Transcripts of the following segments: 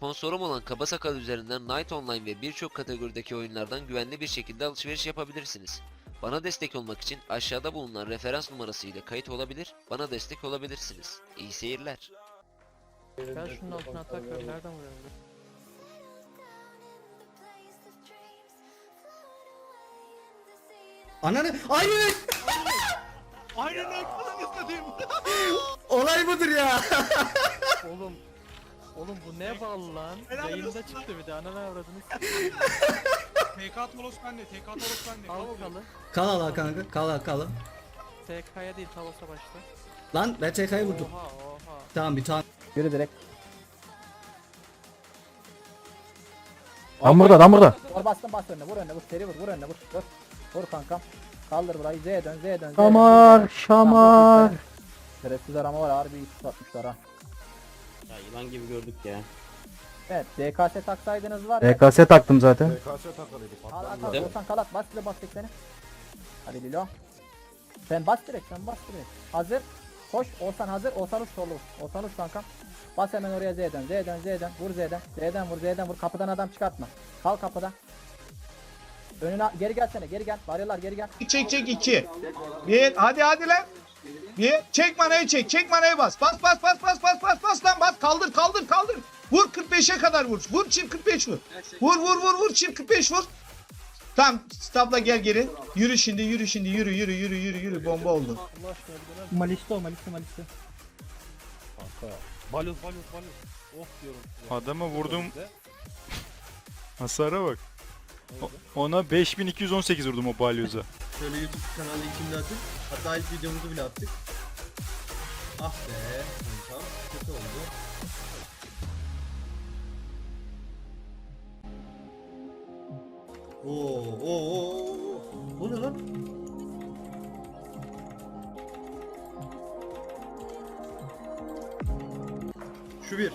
Sponsorum olan Kaba Sakal üzerinden Night Online ve birçok kategorideki oyunlardan güvenli bir şekilde alışveriş yapabilirsiniz. Bana destek olmak için aşağıda bulunan referans numarası ile kayıt olabilir, bana destek olabilirsiniz. İyi seyirler. Ben şunun altına atakıyorum. Nereden vuruyorum? Ananı hayır. Aynen ekranı istedim. Olay budur ya. Oğlum. Oğlum bu ne bal lan? Helal Yayında olsun çıktı bir de ananı avradınız. TK Toros bende, TK Toros bende. Al Kal kalı. Kal al kanka. Kal al kal. al. TK'ya değil Talos'a başla. Lan ben TK'yı vurdum. Oha oha. Tamam bir tane. Yürü direkt. Lan burada lan burada. Vur bastın bas önüne vur önüne vur seri vur vur önüne vur vur. Vur kankam. Kaldır burayı Z'ye dön Z'ye dön. Z'ye dön. Şamar şamar. Şerefsiz arama var harbi iyi tutmuşlar ha. Ya yılan gibi gördük ya. Evet DKS taksaydınız var ya. DKS taktım zaten. Al al al Olsan kalat bas bile bas seni. Hadi Lilo. Sen bas direkt sen bas direkt. Hazır. Koş Olsan hazır. Olsan uç solu. Olsan uç kankam. Bas hemen oraya Z'den. Z'den Z'den. Vur Z'den. Z'den vur Z'den vur. Kapıdan adam çıkartma. Kal kapıda. Önüne geri gelsene geri gel. Varyolar geri gel. Çek çek iki. Bir hadi hadi lan. Bir çek manayı çek. Çek manayı bas. Bas bas bas bas bas bas bas lan bas. Kaldır kaldır kaldır. Vur 45'e kadar vur. Vur çift 45 vur. Vur vur vur vur çift 45 vur. Tamam stabla gel geri. Yürü şimdi yürü şimdi yürü yürü yürü yürü yürü bomba oldu. Malisto Malisto Malisto. Balyoz, balyoz, balyoz. Oh diyorum. Adama vurdum. Hasara bak. O- Ona 5218 vurdum o balyoza. Şöyle YouTube kanalı linkini attık. Hatta ilk videomuzu bile attık. Ah be. Tamam. Kötü oldu. Oo, oo, oo. Bu ne lan? Şu bir.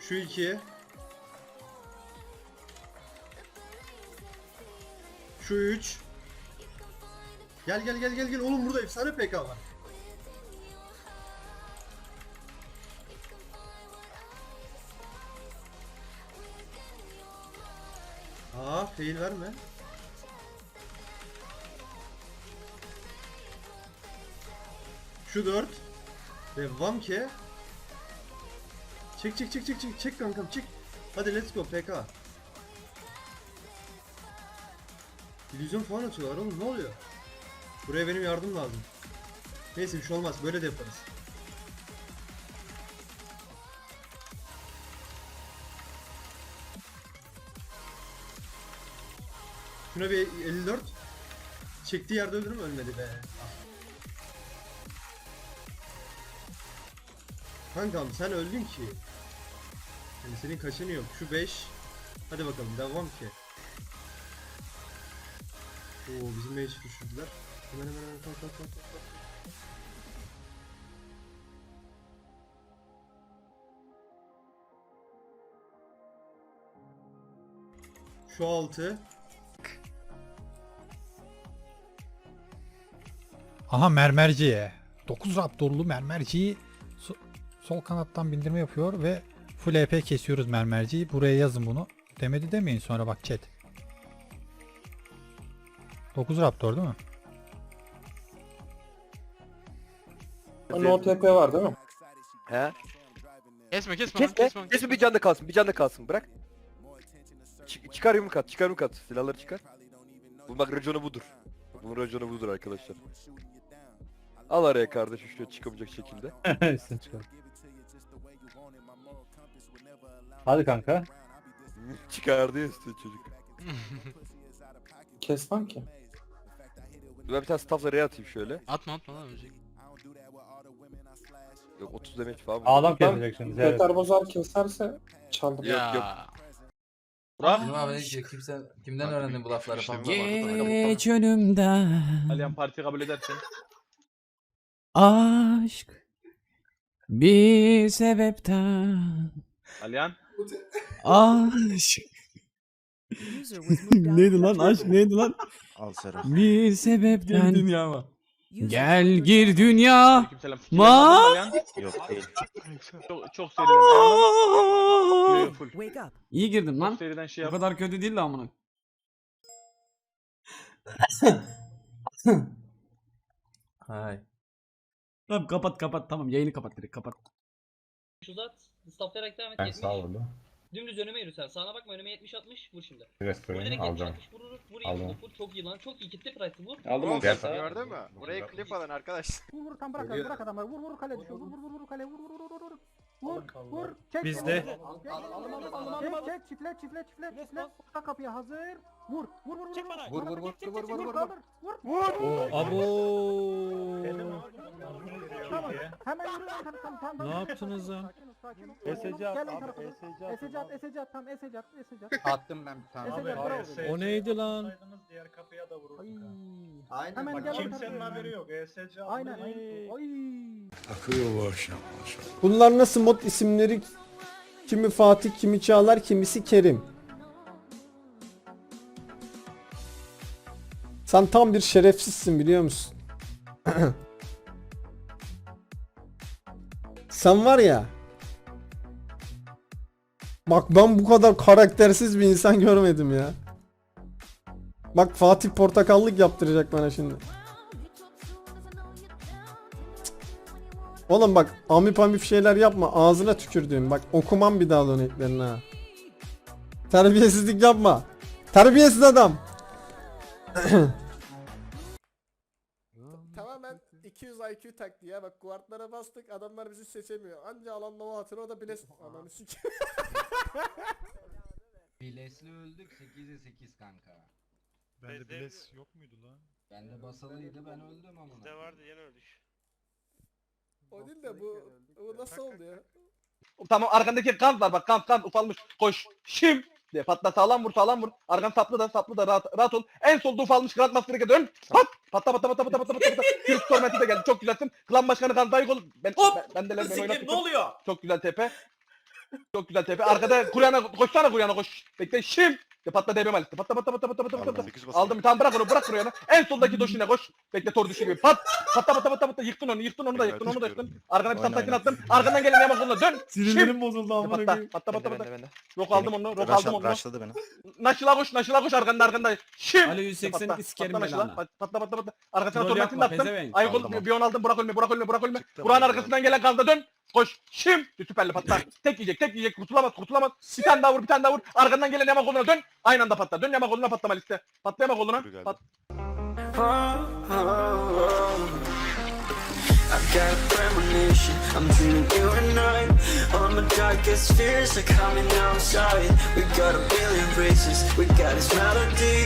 Şu iki. Şu 3. Gel gel gel gel gel oğlum burada efsane PK var. Aa fail verme. Şu 4. Devam ki. Çek çek çek çek çek çek kankam çek. Hadi let's go PK. İllüzyon falan atıyorlar oğlum ne oluyor? Buraya benim yardım lazım. Neyse bir şey olmaz böyle de yaparız. Şuna bir 54. Çektiği yerde öldürür mü ölmedi be. Ah. Kankam sen öldün ki. Yani senin kaçını yok. Şu 5. Hadi bakalım devam ki. Oo bizim mage düşürdüler. Hemen hemen hemen kalk kalk kalk kalk. Şu 6. Aha mermerciye. 9 raptorlu mermerciyi so- sol kanattan bindirme yapıyor ve full EP kesiyoruz mermerciyi. Buraya yazın bunu. Demedi demeyin sonra bak chat. 9 raptor değil mi? No TP var değil mi? He? Kesme, kesme, Kesme, lan, kesme. kesme bir canda kalsın, bir canda kalsın bırak. Çık- çıkar yumruk at, çıkar yumruk at. Silahları çıkar. Bu bak raconu budur. Bunun raconu budur arkadaşlar. Al araya kardeş şuraya çıkamayacak şekilde. Sen çıkar. Hadi kanka. Çıkardı ya üstüne çocuk. Kesmem ki. Ben bir tane staffla R'ye atayım şöyle. Atma atma lan ölecek. Yok 30 demeç falan. Adam kesecek şimdi. Peter Bozar keserse çaldım. Yok, yok. kimse kimden öğrendin bu lafları falan? Geç önümden. Aliyan parti kabul edersen. Aşk bir sebepten Aliyan. aşk neydi lan aşk neydi lan Al Sera. bir sebepten dünya mı? Gel gir dünya. Ma. Yok değil. Çok, çok İyi girdim lan. seriden şey O kadar kötü değil de amına. Hay. Tamam kapat kapat tamam yayını kapat direkt kapat. Uzat. Stafflayarak devam et. Ben sağ olun. Dümdüz önüme yürü sen. Sağına bakma önüme 70 60 vur şimdi. Evet Vur direkt 70 60 vur vur vur iyi Aldım. vur, vur çok iyi lan çok iyi kitle price'ı vur. Aldım onu. Gördün mü? Burayı klip alın arkadaş. Vur vur tam bırak Geliyor. bırak adamları vur vur kale düşüyor vur vur vur vur kale vur vur vur vur vur vur vur çek Bizde. çek çek çifle çifle çifle çifle Orta kapıya hazır vur vur vur çek bana Vur, vur, vur, vur, vur, çek, vur, kaldır. vur Abo. tamam hemen yürü lan tam tam tam Ne yaptınız lan? sakin ol sakin ol SC at abi. SC at. SC at SC at tam SC at SC at Attım ben bir tane. At bravo O neydi lan? Diğer kapıya da vurur. Ay. Aynen. Hemen bak, gel kim- lan tarafa. yok. ESC aynen aynen ay Bunlar nasıl mod isimleri? Kimi Fatih, kimi Çağlar, kimisi Kerim. Sen tam bir şerefsizsin biliyor musun? Sen var ya. Bak ben bu kadar karaktersiz bir insan görmedim ya. Bak Fatih portakallık yaptıracak bana şimdi. Oğlum bak amip amip şeyler yapma ağzına tükürdüğüm bak okumam bir daha donetlerini ha. Terbiyesizlik yapma. Terbiyesiz adam. IQ taktiği ya bak kuartlara bastık adamlar bizi seçemiyor. Anca alan nova hatırı o da bile ananı sik. Bilesli öldük 8'e 8 kanka. Bende biles yok muydu lan? Bende basılıydı ben öldüm ama. Bizde vardı yeni öldük. O değil de bu, bu nasıl oldu ya? Tamam arkandaki kamp var bak kamp kamp ufalmış. Koş. Şim. diye patla sağlam vur sağlam vur. Arkan saplı da saplı da rahat, rahat ol. En solda ufalmış Grand Master'a dön. Pat. Patla patla patla patla patla patla patla. Kürk Torment'i de geldi. Çok güzelsin. Klan başkanı Gandayık ol. Ben, ben, ben de ben oynatayım. Ne oluyor? Çok güzel tepe. Çok güzel tepe. Arkada Kuryana koşsana Kuryana koş. Bekle şim. De patla DB malisti. Patla patla patla patla patla patla. Aldım tamam bırak onu bırak Kuryana. En soldaki doşine koş. Bekle tor düşü gibi. Pat. Patla patla patla patla. Yıktın onu yıktın onu da yıktın onu da yıktın. Arkana bir saptakini attın. Arkandan gelen yamak onunla dön. Şim. bozuldu De Patla patla patla patla. Rok aldım onu. Rok aldım onu. Rushladı beni. Naşıla koş, naşıla koş arkanda arkanda. Şim. Ali 182 Patla, sikerim patla, belanı. naşıla, pat- Patla patla patla. Arkasına yapma, attım. onu. bir on aldım. Burak ölme, Burak ölme, Burak ölme, Burak'ın bu. arkasından gelen kalda dön. Koş. Şim. Süperli patla. tek yiyecek, tek yiyecek. Kurtulamaz, kurtulamaz. Bir tane daha vur, bir tane daha vur. Arkandan gelen yamak koluna dön. Aynı anda patla. Dön yamak koluna patlama liste. Patla yamak koluna. Yürü geldi. Pat. I've got a premonition, I'm dreaming you and I All my darkest fears are coming outside We got a billion races, we got this melody